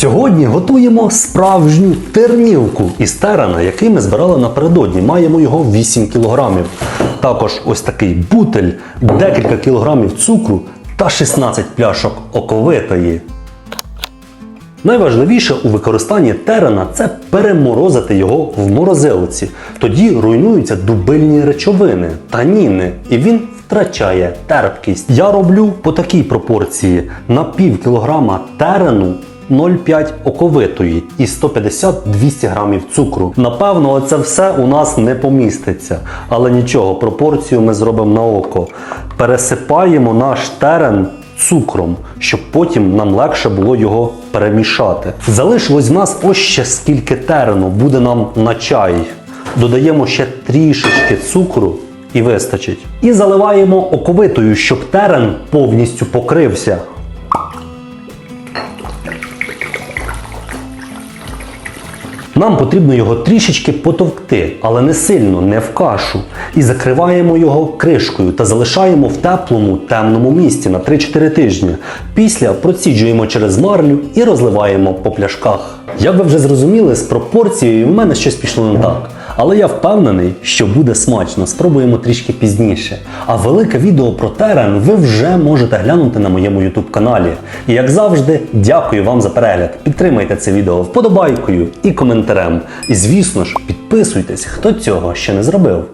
Сьогодні готуємо справжню тернівку із терена, який ми збирали напередодні. Маємо його 8 кілограмів. Також ось такий бутель, декілька кілограмів цукру та 16 пляшок оковитої. Найважливіше у використанні терена це переморозити його в морозилці. Тоді руйнуються дубильні речовини, таніни, і він втрачає терпкість. Я роблю по такій пропорції на пів кілограма терену. 0,5 оковитої і 150-200 грамів цукру. Напевно, це все у нас не поміститься. Але нічого, пропорцію ми зробимо на око. Пересипаємо наш терен цукром, щоб потім нам легше було його перемішати. Залишилось в нас ось ще скільки терену буде нам на чай. Додаємо ще трішечки цукру і вистачить. І заливаємо оковитою, щоб терен повністю покрився. Нам потрібно його трішечки потовкти, але не сильно, не в кашу. І закриваємо його кришкою та залишаємо в теплому темному місці на 3-4 тижні. Після проціджуємо через марлю і розливаємо по пляшках. Як ви вже зрозуміли, з пропорцією в мене щось пішло не так. Але я впевнений, що буде смачно. Спробуємо трішки пізніше. А велике відео про терен ви вже можете глянути на моєму YouTube каналі. І як завжди, дякую вам за перегляд. Підтримайте це відео вподобайкою і коментарем. І звісно ж, підписуйтесь, хто цього ще не зробив.